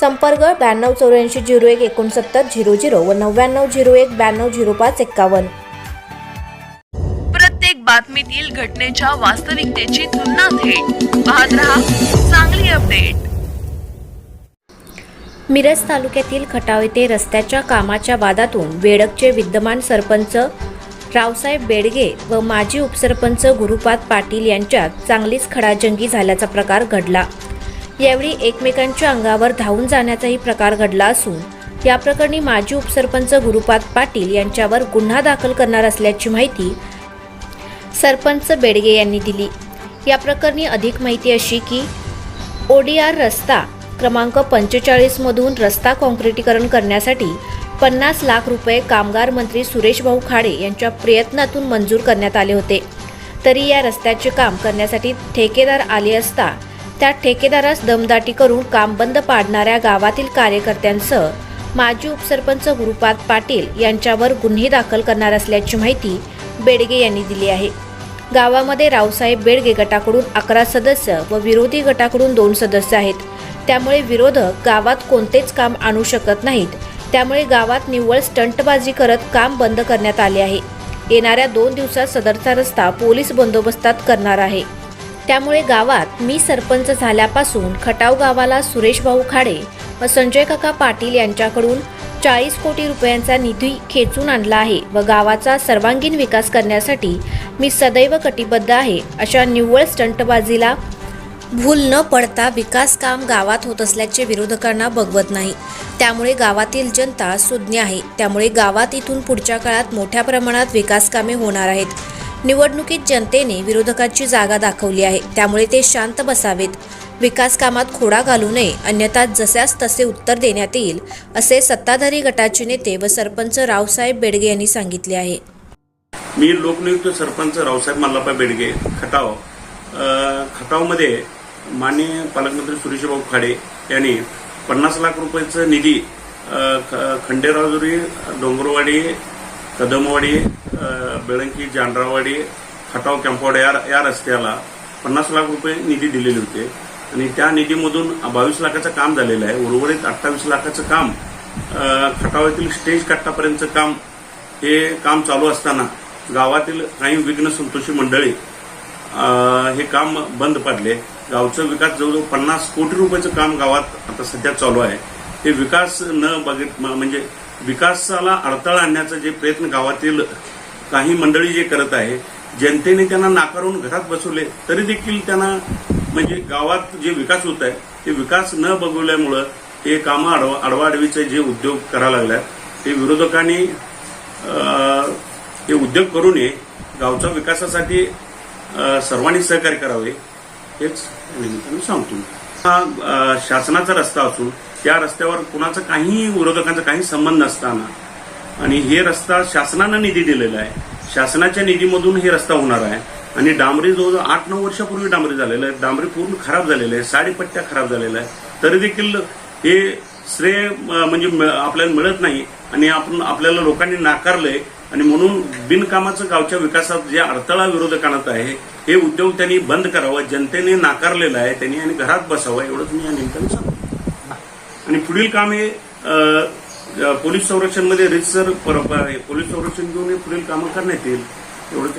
संपर्क ब्याण्णव चौऱ्याऐंशी झिरो एक एकोणसत्तर झिरो झिरो व नव्याण्णव झिरो एक ब्याण्णव झिरो पाच एक्कावन्न. प्रत्येक बातमीतील घटनेच्या वास्तविकतेची तुलना थेट. पाहत रहा चांगली अपडेट. मिरज तालुक्यातील खटाव येथे रस्त्याच्या कामाच्या वादातून बेडकचे विद्यमान सरपंच रावसाहेब बेडगे व माजी उपसरपंच गुरुपाद पाटील यांच्यात चांगलीच खडाजंगी झाल्याचा प्रकार घडला. यावेळी एकमेकांच्या अंगावर धावून जाण्याचाही प्रकार घडला असून या प्रकरणी माजी उपसरपंच गुरुपाद पाटील यांच्यावर गुन्हा दाखल करणार असल्याची माहिती सरपंच बेडगे यांनी दिली. या प्रकरणी अधिक माहिती अशी की ओडीआर रस्ता क्रमांक पंचेचाळीसमधून रस्ता काँक्रिटीकरण करण्यासाठी पन्नास लाख रुपये कामगार मंत्री सुरेश भाऊ खाडे यांच्या प्रयत्नातून मंजूर करण्यात आले होते. तरी या रस्त्याचे काम करण्यासाठी ठेकेदार आले असता त्या ठेकेदारास दमदाटी करून काम बंद पाडणाऱ्या गावातील कार्यकर्त्यांसह माजी उपसरपंच गुरुपाद पाटील यांच्यावर गुन्हे दाखल करणार असल्याची माहिती बेडगे यांनी दिली आहे. गावामध्ये रावसाहेब बेडगे गटाकडून अकरा सदस्य व विरोधी गटाकडून दोन सदस्य आहेत. त्यामुळे विरोधक गावात कोणतेच काम आणू शकत नाहीत. त्यामुळे गावात निव्वळ स्टंटबाजी करत काम बंद करण्यात आले आहे. येणाऱ्या दोन दिवसात सदरचा रस्ता पोलीस बंदोबस्तात करणार आहे. त्यामुळे गावात मी सरपंच झाल्यापासून खटाव गावाला सुरेश भाऊ खाडे व संजय काका पाटील यांच्याकडून चाळीस कोटी रुपयांचा निधी खेचून आणला आहे व गावाचा सर्वांगीण विकास करण्यासाठी मी सदैव कटिबद्ध आहे अशा निव्वळ स्टंटबाजीला भूल न पडता विकास काम गावात होत असल्याचे विरोधकांना बघवत नाही. त्यामुळे गावातील जनता सुज्ञ आहे. त्यामुळे गावात इथून पुढच्या काळात मोठ्या प्रमाणात विकास कामे होणार आहेत. निवडणुकीत जनतेने विरोधकाची जागा दाखवली आहे. त्यामुळे ते शांत बसावेत. विकास कामात खोडा घालू नये अन्यथा जशास तसे उत्तर देण्यात येईल असे सत्ताधारी गटाचे नेते व सरपंच रावसाहेब बेडगे यांनी सांगितले आहे. मी लोकनियुक्त सरपंच रावसाहेब मल्लापा बेडगे खटाव. खटावमध्ये माननीय पालकमंत्री सुरेशभाऊ खाडे यांनी पन्नास लाख रुपयाचं निधी ख- खंडेराजुरी डोंगरवाडी कदमवाडी बेळंकी जानरावाडी खटाव कॅम्पवाडी या या रस्त्याला पन्नास लाख रुपये निधी दिलेले होते आणि त्या निधीमधून बावीस लाखाचं काम झालेलं आहे. उर्वरित अठ्ठावीस लाखाचं काम खटाव येथील स्टेज कट्टापर्यंतचं काम हे काम चालू असताना गावातील काही विघ्न संतोषी मंडळी हे काम बंद पडले. गावचं विकास जवळजवळ पन्नास कोटी रुपयाचं काम गावात आता सध्या चालू आहे. हे विकास न बघित म्हणजे विकासाला अडथळा आणण्याचा जे प्रयत्न गावातील काही मंडळी जे करत आहे जनतेने त्यांना नाकारून घरात बसवले तरी देखील त्यांना म्हणजे गावात जे विकास होत आहे ते विकास न बघवल्यामुळं हे कामं आडवा आडवाआडवीचे जे उद्योग करायला लागल्यात ते विरोधकांनी हे उद्योग करू नये गावच्या विकासासाठी सर्वांनी सहकार्य करावे हेच या निमित्ताने सांगतो. हा शासनाचा रस्ता असून त्या रस्त्यावर कुणाचा काही विरोधकांचा काही संबंध नसताना. आणि हे रस्ता शासनानं निधी दिलेला आहे. शासनाच्या निधीमधून हे रस्ता होणार आहे. आणि डांबरी जवळजवळ आठ नऊ वर्षापूर्वी डांबरी झालेलं आहे. डांबरी पूर्ण खराब झालेलं आहे. साडेपट्ट्या खराब झालेल्या आहे. तरी देखील हे श्रेय म्हणजे आपल्याला मिळत नाही. आणि आपण आपल्याला लोकांनी नाकारलंय. आणि म्हणून बिनकामाचं गावच्या विकासात जे अडथळा विरोधकांना आहे हे उद्योग त्यांनी बंद करावं जनतेने नाकारलेलं आहे त्यांनी आणि घरात बसावं एवढंच मी या निमित्ताने सांगतो. आणि पुढील काम हे पोलीस संरक्षणमध्ये रितसर पोलीस संरक्षण घेऊन हे पुढील कामं करण्यात येईल एवढंच